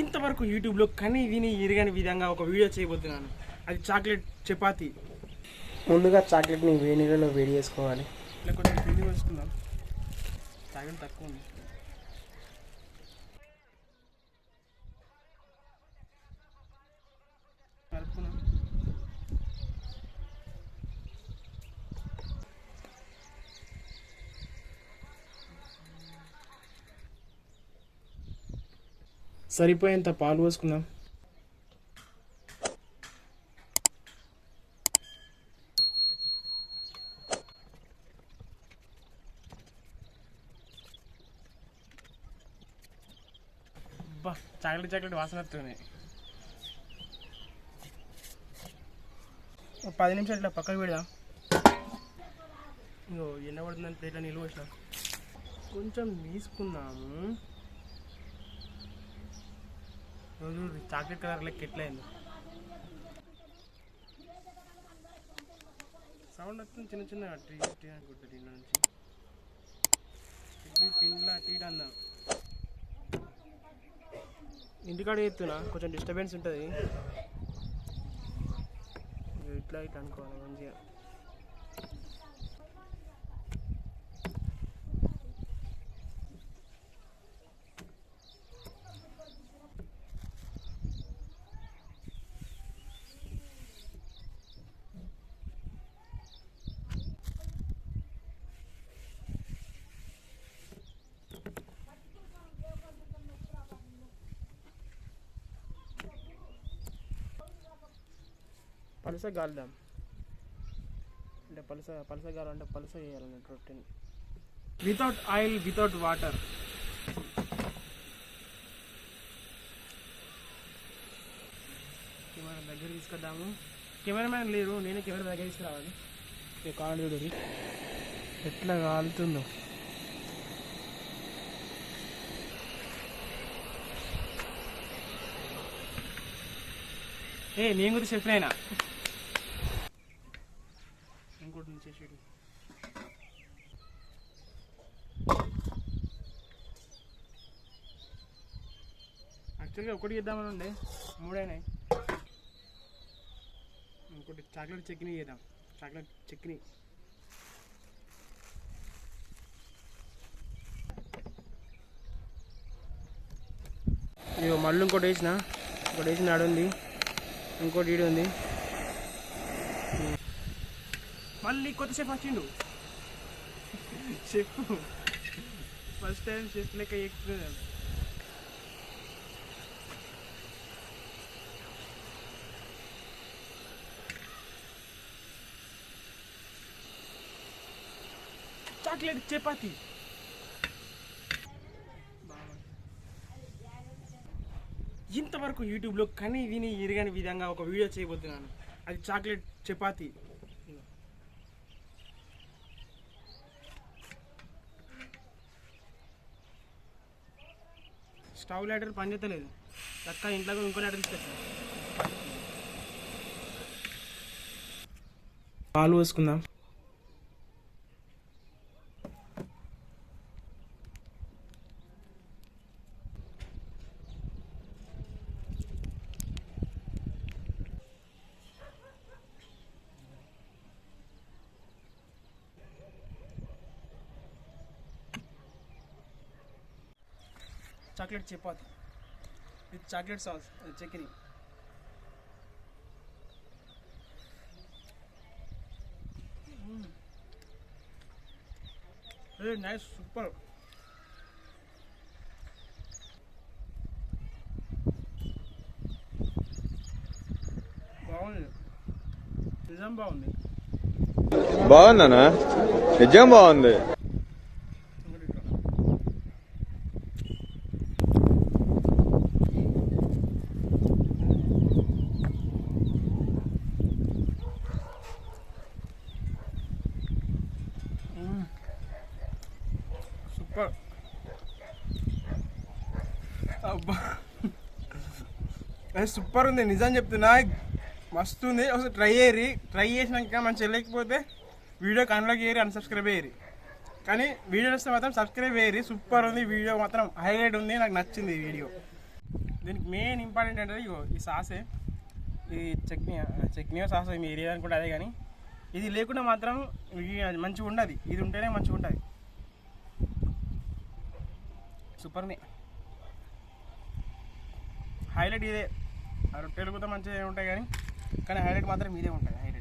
ఇంతవరకు యూట్యూబ్లో కని విని ఎరగని విధంగా ఒక వీడియో చేయబోతున్నాను. అది చాక్లెట్ చపాతి. ముందుగా చాక్లెట్ని వేడి నీళ్ళలో వేడి చేసుకోవాలి. ఇలా కొంచెం పిండి వేసుకుందాం. చాక్లెట్ తక్కువ ఉంది. సరిపోయేంత పాలు పోసుకుందాం. అబ్బా చాక్లెట్ చాక్లెట్ వాసన వస్తుంది. పది నిమిషాలు ఇట్లా పక్కకు పెడదాం. ఇంకో ఎండ పడుతుందని ప్లేట్లో నిల్వ వచ్చిన కొంచెం తీసుకుందాము. రోజు చాక్లెట్ కలర్ లెక్క ఎట్లయింది సౌండ్ వస్తుంది చిన్న చిన్న ట్రీ ట్రీ అనుకుంటుంది ఇంట్లో నుంచి. ఇది పిండిలా టీ ఇంటికాడ ఎత్తునా కొంచెం డిస్టర్బెన్స్ ఉంటుంది. ఇట్లా ఇట్లా అనుకోవాలి మంచిగా. పలుస గాలిదాం. అంటే పలుస పలుస గాలంటే పలుస చేయాలన్నట్టు రొట్టెని without oil without water camera దగ్గర తీసుకొద్దాము. కెమెరామ్యాన్ లేరు నేనే కెమెరా దగ్గర తీసుకురావాలి. ఇక కావాలి ఎట్లా కాలుతుందో. ఏ నేను కూడా చెప్పినైనా ఇంకోటి చేసేది యాక్చువల్గా ఒకటి ఇద్దామని ఉండే మూడైనాయి. ఇంకోటి చాక్లెట్ చట్నీ చేద్దాం. చాక్లెట్ చట్నీ ఇదిగో మళ్ళీ ఇంకోటి వేసిన. ఇంకోటి వేసిన ఆడుంది ఇంకోటి ఈడు ఉంది. మళ్ళీ కొత్త షెఫ్ వచ్చిండు షెఫ్ ఫస్ట్ టైం షెఫ్ లెక్క ఎక్కుతున్నాడు చాక్లెట్ చపాతి ఇంతవరకు యూట్యూబ్లో కనీ విని ఎరగని విధంగా ఒక వీడియో చేయబోతున్నాను. అది చాక్లెట్ చపాతి స్టవ్ లైటర్ పనిచేస్తలేదు చక్క ఇంట్లో ఇంకో లైటర్ తీసుకొచ్చా. పాలు పోసుకుందాం. Chocolate chapati with chocolate sauce చక్కెర. Nice super. బాగుంది. నిజం బాగుంది. బాగుందనా నిజం బాగుంది. అబ్బా. సూపర్ ఉంది నిజం చెప్తున్నా. మస్తు ఉంది. ఒకసారి ట్రై చేయరి ట్రై చేసినాక మంచి వెళ్ళకపోతే వీడియో కన్లోకి చేయరి అన్సబ్స్క్రైబ్ చేయరి కానీ వీడియో వస్తే మాత్రం సబ్స్క్రైబ్ చేయరి సూపర్ ఉంది. వీడియో మాత్రం హైలైట్ ఉంది. నాకు నచ్చింది వీడియో. దీనికి మెయిన్ ఇంపార్టెంట్ అంటే ఇగో ఈ సాసే. ఈ చట్నీ చట్నీ సాస్ మీ ఏరియా అనుకుంటే అదే కానీ ఇది లేకుండా మాత్రం మంచిగా ఉండదు. ఇది ఉంటేనే మంచిగా ఉంటుంది. సూపర్నే హైలైట్ ఇదే. తెలుగుతో మంచిగా ఉంటాయి కానీ కానీ హైలైట్ మాత్రం ఇదే ఉంటాయి.